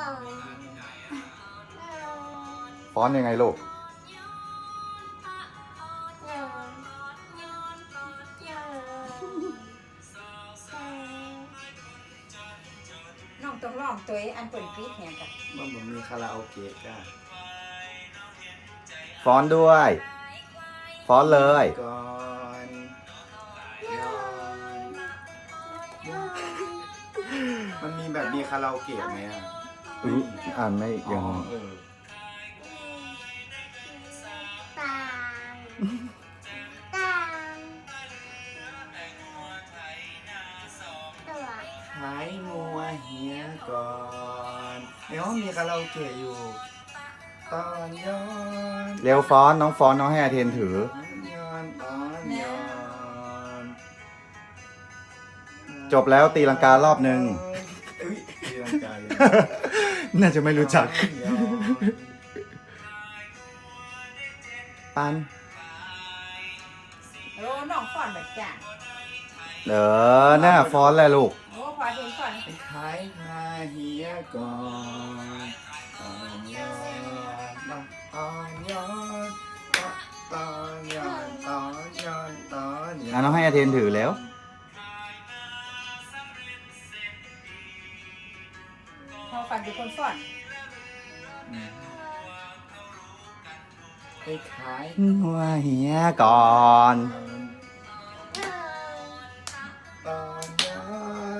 ก่อนฟ้อนยังไงลูกน้องต้องร้องตัวเองอันเปิดปิดเนี่ยกับมันบ่มีคาราโอเกะก้าฟ้อนด้วยฟ้อนเลยก่อนมันมีแบบมีคาราโอเกะไหมอะ อุ๊ยอ่านไม่อ๋ยัองเออตางตางตัวขายงัวเฮียก่อนในห้องมีคาราโอเกะอยู่ ตอนย้อนเร็วฟ้อนน้องฟ้อนน้องให้อาเทนถือ ย้อนตอนย้อนจบแล้วตีลังการอบหนึ่งเอ้ยตีลังกายัง น่าจะไม่รู้จักย้อนปัน โอ้น้องฟ้อนแบบจ้างเออน่าฟ้อนแหละลูก โอ้พอเห็นฟ้อนไอ้ขายมาเฮียก่อนตอนย้อนมาตอนย้อนตอนย้อนตอนย้อนตอนย้อนอะน้องให้อาเทนถือแล้ว พอฟันเป็นคนฟ้อนไอ้ขายงัวเฮียก่อนตอนย้อ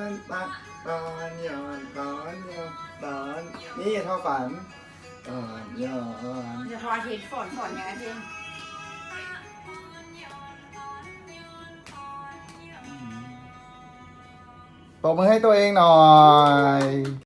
นตอนตอนย้อนตอนย้อนตอนนี่เท่าฝันตอนย้อนจะพอเห็นฟ้อนฟ้อนอย่างนั้นเองตบมือให้ตัวเองหน่อย